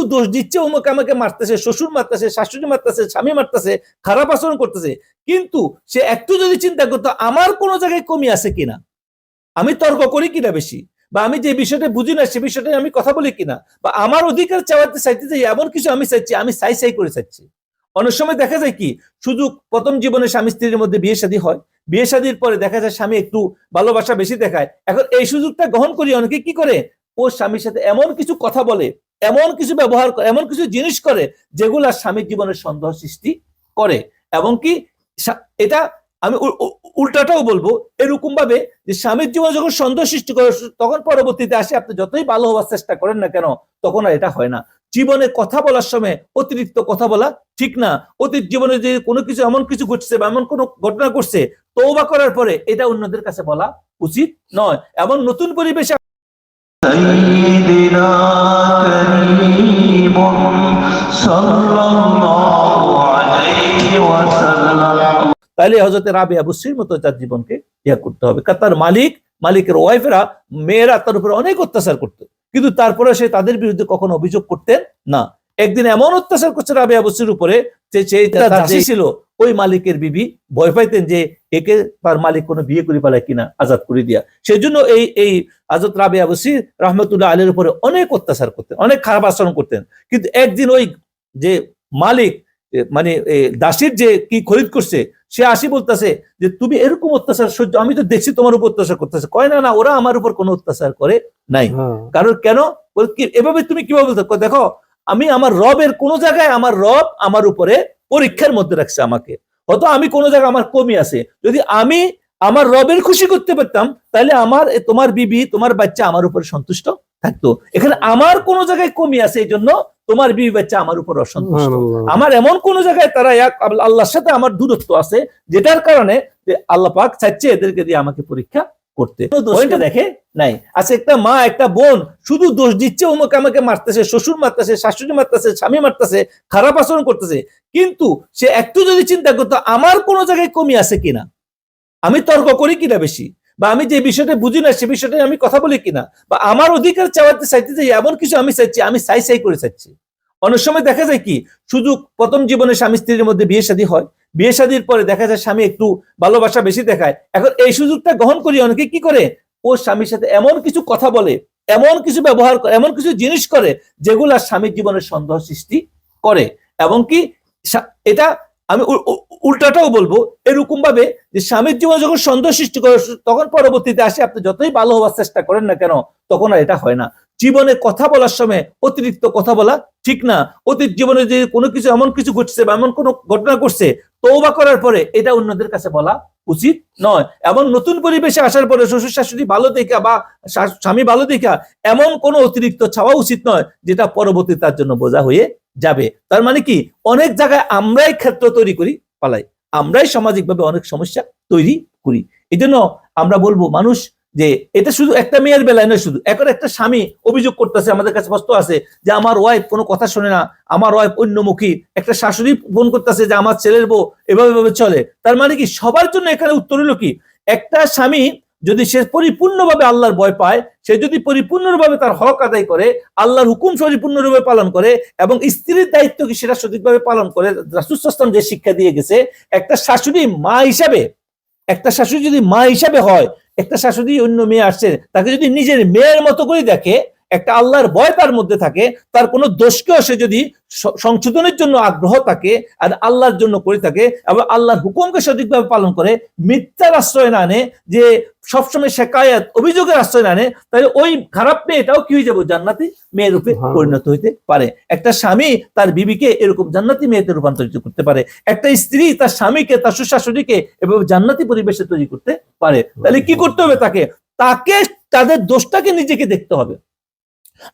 শুধু দোষ দিচ্ছে অমুক আমাকে মারতেছে, শ্বশুর মারতেছে, শাশুড়ি মারতেছে, স্বামী মারতেছে, খারাপ আচরণ করতেছে। কিন্তু সে একটু যদি চিন্তা করতো, আমার কোনো জায়গায় কমি আছে কিনা? আমি তর্ক করি কিনা বেশি? বা আমি যে বিষয়টা বুঝি না, সে বিষয়টা আমি কথা বলি কিনা? বা আমার অধিকার চাওয়াতে চাইতে যে এমন কিছু আমি চাইছি, আমি সাই সাই করে চাইছি। অনেক সময় দেখা যায় কি, শুধু প্রথম জীবনে স্বামী স্ত্রীর মধ্যে বিয়ে শাদী হয়। বিয়ে শাদীর পরে দেখা যায় স্বামী একটু ভালোবাসা বেশি দেখায়। এখন এই সুযোগটা গ্রহণ করি অনেকে কি করে? ও স্বামীর সাথে এমন কিছু কথা বলে এমন কিছু ব্যবহার করে এমন কিছু জিনিস করে যেগুলা স্বামীর জীবনের সন্দেহ সৃষ্টি করে। এবং কি এটা আমি উল্টাটাও বলব এরকম ভাবে যে স্বামীর জীবনে যখন সন্দেহ সৃষ্টি করে, তখন পরবর্তীতে আসে আপনি যতই ভালো হওয়ার চেষ্টা করেন না কেন, তখন আর এটা হয় না। জীবনে কথা বলার সময় অতিরিক্ত কথা বলা ঠিক না। অতীত জীবনে যে কোনো কিছু, এমন কিছু ঘটছে বা এমন কোনো ঘটনা ঘটছে তৌবা করার পরে এটা অন্যদের কাছে বলা উচিত নয়। এবং নতুন পরিবেশে তাহলে হজরতের রাবে আবুসির মতো তার জীবনকে ইয়া করতে হবে। কারণ তার মালিক মালিকের ওয়াইফেরা মেয়েরা তার উপরে অনেক অত্যাচার করতো। কিন্তু তারপরে সে তাদের বিরুদ্ধে কখনো অভিযোগ করতেন না। একদিন এমন অত্যাচার করছে রাবে আবুসির উপরে যে ছিল ওই মালিকের বিবি ভয় পাইতেন যে একে তার মালিক কোনো বিয়ে করে পালায় কিনা আজাদ করে দিয়া। সেই জন্য এই এই আজত রাবে আবুসি রহমতুল্লাহ আলীর উপরে অনেক অত্যাচার করতেন অনেক খারাপ আচরণ করতেন। কিন্তু একদিন ওই যে মালিক মানে দাসীর যে কি খরিদ করছে সে আসি বলতেছে যে তুমি এরকম অত্যাচার সহ্য আমি তো দেখছি তোমার উপর অত্যাচার করতেছে। কয় না না ওরা আমার উপর কোনো অত্যাচার করে নাই। কারণ কেন? এভাবে তুমি কীভাবে বলতে দেখো আমি আমার রবের কোন জায়গায় আমার রব আমার উপরে পরীক্ষার মধ্যে রাখছে আমাকে। হয়তো আমি কোন জায়গায় আমার কমি আছে। যদি আমি আমার রবের খুশি করতে পারতাম তাহলে আমার তোমার বিবি তোমার বাচ্চা আমার উপরে সন্তুষ্ট থাকতো। এখানে আমার কোন জায়গায় কমি আছে এই জন্য তোমার বিবি বাচ্চা আমার উপর অসন্তুষ্ট। আমার এমন কোন জায়গায় তারা এক আল্লাহর সাথে আমার দূরত্ব আছে যেটার কারণে আল্লাহ পাক চাচ্ছে এদেরকে দিয়ে আমাকে পরীক্ষা করতে। দেখে নাই। আচ্ছা একটা মা একটা বোন শুধু দোষ দিচ্ছে অমুক আমাকে মারতেছে শ্বশুর মারতেছে শাশুড়ি মারতেছে স্বামী মারতেছে খারাপ আচরণ করতেছে। কিন্তু সে একটু যদি চিন্তা করতো আমার কোন জায়গায় কমি আছে কিনা? আমি তর্ক করি কিনা বেশি? বা আমি যে বিষয়টা বুঝি না সে বিষয়টা আমি কথা বলি কিনা? বা আমার অধিকার চাওয়াতে চাইতে যে এমন কিছু আমি চাইছি আমি সাই সাই করে চাইছি। অনেক সময় দেখা যায় কি শুধু প্রথম জীবনে স্বামী স্ত্রীর মধ্যে বিয়ে শাদী হয়। বিয়ে শাদীর পরে দেখা যায় স্বামী একটু ভালোবাসা বেশি দেখায়। এখন এই সুযোগটা গ্রহণ করি অনেকে কি করে? ও স্বামীর সাথে এমন কিছু কথা বলে, এমন কিছু ব্যবহার করে, এমন কিছু জিনিস করে যেগুলা স্বামীর জীবনের সন্দেহ সৃষ্টি করে। এবং কি এটা আমি উল্টাটাও বলব এরকম ভাবে যে স্বামীর জীবনে যখন সন্দেহ সৃষ্টি করে, তখন পরবর্তীতে আসে আপনি যতই ভালো হওয়ার চেষ্টা করেন না কেন, তখন আর এটা হয় না। জীবনে কথা বলার সময় অতিরিক্ত কথা বলা ঠিক না। অতীত জীবনে যে কোনো কিছু, এমন কিছু ঘটছে বা এমন কোনো ঘটনা ঘটছে তৌবা করার পরে এটা অন্যদের কাছে বলা উচিত নয়। এবং নতুন পরিবেশে আসার পরে শ্বশুর শাশুড়ি ভালো দেখা বা স্বামী ভালো দেখা, এমন কোনো অতিরিক্ত ছাওয়া উচিত নয় যেটা পরবর্তী তার জন্য বোঝা হয়ে যাবে। তার মানে কি? অনেক জায়গায় আমরাই ক্ষেত্র তৈরি করি, পালাই। আমরাই সামাজিকভাবে অনেক সমস্যা তৈরি করি। এই আমরা বলব, মানুষ যে এটা শুধু একটা মেয়ের বেলায় নয় শুধু, এখন একটা স্বামী অভিযোগ করতেছে, আমাদের কাছে বস্তু আছে যে আমার ওয়াইফ কোনো কথা শোনে না, আমার ওয়াইফ অন্যমুখী। একটা শাশুড়ি ফোন করতেছে যে আমার ছেলের বউ এভাবে এভাবে চলে। তার মানে কি সবার জন্য এখানে উত্তর হলো কি? একটা স্বামী যদি সে পরিপূর্ণভাবে আল্লাহর ভয় পায়, সে যদি পরিপূর্ণভাবে তার হক আদায় করে, আল্লাহর হুকুম পরিপূর্ণরূপে পালন করে এবং স্ত্রীর দায়িত্ব কি সেটা সঠিকভাবে পালন করে রাসুসাম যে শিক্ষা দিয়ে গেছে, একটা শাশুড়ি মা হিসাবে, একটা শাশুড়ি যদি মা হিসাবে হয় একটা শাশুড়ি অন্য মেয়ে আসছে তাকে যদি নিজের মেয়ের মতো করে দেখে একটা আল্লাহর ভয় তার মধ্যে থাকে তার কোনো দোষকেও সে যদি সংশোধনের জন্য আগ্রহ থাকে আর আল্লাহর জন্য করে থাকে এবং আল্লাহর হুকুমকে সঠিকভাবে পালন করে মিথ্যার আশ্রয় না আনে যে সবসময় শেখায়াত অভিযোগের আশ্রয় না আনে তাহলে ওই খারাপ মেয়েটাও কি হয়ে যাব? জান্নাতি মেয়ের রূপে হ্যাঁ। পরিণত হইতে পারে। একটা স্বামী তার বিবিকে এরকম জান্নাতি মেয়েতে রূপান্তরিত করতে পারে। একটা স্ত্রী তার স্বামীকে তার শ্বশুরকে এভাবে জান্নাতি পরিবেশে তৈরি করতে পারে। তাহলে কি করতে হবে তাকে? তাকে তাদের দোষটাকে নিজেকে দেখতে হবে।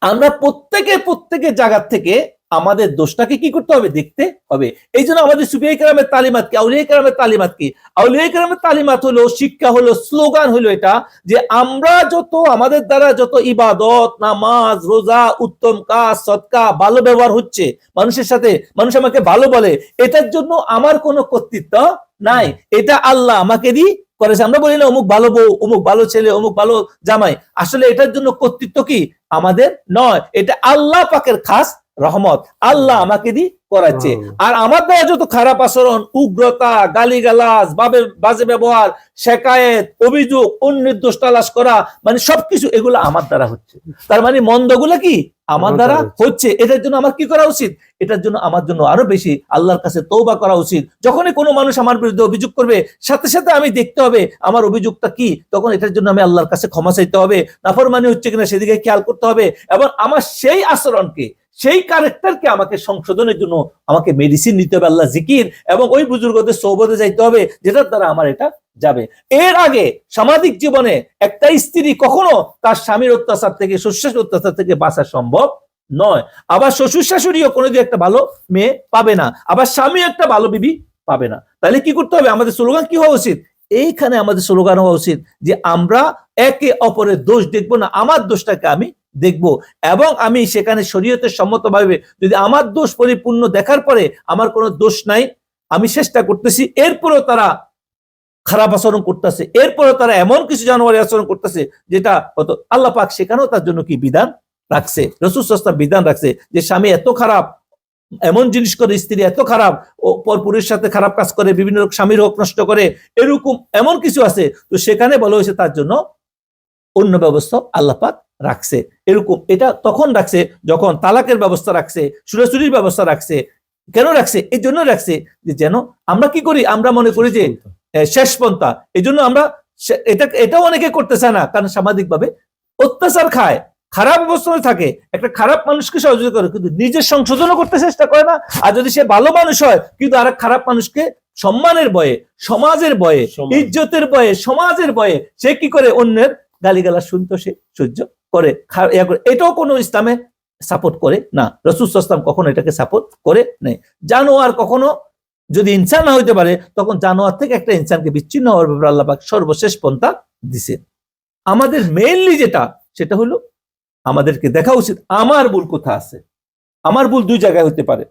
আমরা প্রত্যেকে প্রত্যেকের জায়গা থেকে আমাদের দোষটাকে কি করতে হবে? দেখতে হবে। এই জন্য আমাদের সুফিয়াই কেরামের তালিমাত কি? আউলিয়া কেরামের তালিমাত কি? আউলিয়া কেরামের তালিমাত হলো, শিক্ষা হলো, স্লোগান হলো এটা যে আমরা যত, আমাদের দ্বারা যত ইবাদত, নামাজ, রোজা, উত্তম কাজ, সৎকা ভালো ব্যবহার হচ্ছে মানুষের সাথে, মানুষ আমাকে ভালো বলে, এটার জন্য আমার কোনো কর্তৃত্ব নাই। এটা আল্লাহ আমাকে দি করেছে। আমরা বলি না, অমুক ভালো বউ, অমুক ভালো ছেলে, অমুক ভালো জামাই। আসলে এটার জন্য কর্তৃত্ব কি? আমাদের নয়। এটা আল্লাহ পাকের খাস রহমত। আল্লাহ আমাকে দি করাচ্ছে। আর আমার দ্বারা যত খারাপ আচরণ উগ্রতা গালিগালাজ বাবে বাজে ব্যবহার শেকায়েত অভিযোগ অন্যের দোষ তালাশ করা মানে সবকিছু এগুলো আমার দ্বারা হচ্ছে। তার মানে মন্দগুলো কি? আমার দ্বারা দ্বারা হচ্ছে। এটার জন্য আমার কি করা উচিত? এটার জন্য আমার জন্য আরও বেশি আল্লাহর কাছে তৌবা করা উচিত। যখনই কোনো মানুষ আমার বিরুদ্ধে অভিযোগ করবে সাথে সাথে আমি দেখতে হবে আমার অভিযোগটা কি তখন এটার জন্য আমি আল্লাহর কাছে ক্ষমা চাইতে হবে নাফরমানি হচ্ছে কিনা সেদিকে খেয়াল করতে হবে এবং আমার সেই আচরণকে সেই ক্যারেক্টারকে আমাকে সংশোধনের জন্য আমাকে মেডিসিন নিতে হবে, আল্লাহ জিকির এবং ওই বুজুর্গদের সৌবতে যাইতে হবে যেটার দ্বারা আমার এটা যাবে। এর আগে সামাজিক জীবনে একটা স্ত্রী কখনো তার স্বামীর অত্যাচার থেকে শ্বশুর অত্যাচার থেকে বাঁচা সম্ভব নয়। আবার শ্বশুর শাশুড়িও কোনোদিন একটা ভালো মেয়ে পাবে না, আবার স্বামী একটা ভালো বিবি পাবে না। তাহলে কি করতে হবে? আমাদের স্লোগান কি হওয়া উচিত? এইখানে আমাদের স্লোগান হওয়া উচিত যে আমরা একে অপরের দোষ দেখব না, আমার দোষটাকে আমি দেখব। এবং আমি সেখানে শরীয়তের সম্মতভাবে যদি আমার দোষ পরিপূর্ণ দেখার পরে আমার কোনো দোষ নাই, আমি চেষ্টা করতেছি। এরপরেও তারা খারাপ আচরণ করতেছে। এরপরেও তারা এমন কিছু জানোয়ারি আচরণ করতেছে যেটা হয়তো আল্লাহ পাক সেখানেও তার জন্য কি বিধান রাখছে? রসুল সস্তা বিধান রাখছে যে স্বামী এত খারাপ, এমন জিনিস করে, স্ত্রী এত খারাপ, ও পরপুরের সাথে খারাপ কাজ করে, বিভিন্ন স্বামীর হক নষ্ট করে, এরকম এমন কিছু আছে। তো সেখানে বলা হয়েছে তার জন্য অন্য ব্যবস্থা আল্লাহ পাক রাখছে। এরকম এটা তখন রাখছে যখন তালাকের ব্যবস্থা রাখছে সুরাচুরির ব্যবস্থা রাখছে। কেন রাখছে? এই জন্য রাখছে যে যেন আমরা কি করি? আমরা মনে করি যে শেষ পন্থা। এই জন্য আমরা এটা এটাও অনেকে করতে চায় না কারণ সামাজিক ভাবে অত্যাচার খায়। খারাপ অবস্থায় থাকে। একটা খারাপ মানুষকে সহযোগিতা করে কিন্তু নিজের সংশোধনও করতে চেষ্টা করে না। আর যদি সে ভালো মানুষ হয় কিন্তু আর খারাপ মানুষকে সম্মানের বয়ে সমাজের বয়ে ইজ্জতের বয়ে সমাজের বয়ে সে কি করে অন্যের গালিগালা শুনতো সে সহ্য করে। এটাও কোনো ইসলামে সাপোর্ট করে না। রসুল ইসলাম কখনো এটাকে সাপোর্ট করে নেই। জানোয়ার কখনো যদি ইনসান না হইতে পারে, তখন জানোয়ার থেকে একটা ইনসানকে বিচ্ছিন্ন হওয়ার ব্যাপারে আল্লাপাক সর্বশেষ পন্থা দিছে। আমাদের মেইনলি যেটা, সেটা হলো আমাদেরকে দেখা উচিত। আমার ভুল কোথা আছে? আমার ভুল দুই জায়গায় হতে পারে।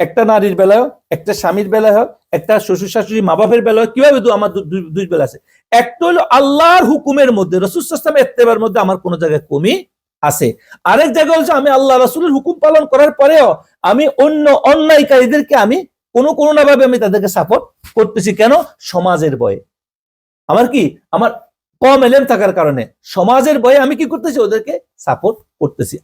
একটা নারীর বেলায় একটা স্বামীর বেলায় হোক, একটা শ্বশুর শাশুড়ি মা বাপের বেলায় কীভাবে আমার দুই- দুই বেলা আছে? একটা হলো আল্লাহর হুকুমের মধ্যে রসুলাম এত্তেবার মধ্যে আমার কোনো জায়গায় কমি আছে। আরেক জায়গা হচ্ছে আমি আল্লাহ রসুলের হুকুম পালন করার পরেও আমি অন্য অন্যায়কারীদেরকে আমি কোনো কোনো না ভাবে আমি তাদেরকে সাপোর্ট করতেছি। কেন? সমাজের বয়ে আমার কি? আমার কম এলেম থাকার কারণে। সমাজের বয়ে আমি কি করতেছি? ওদেরকে সাপোর্ট করতেছি।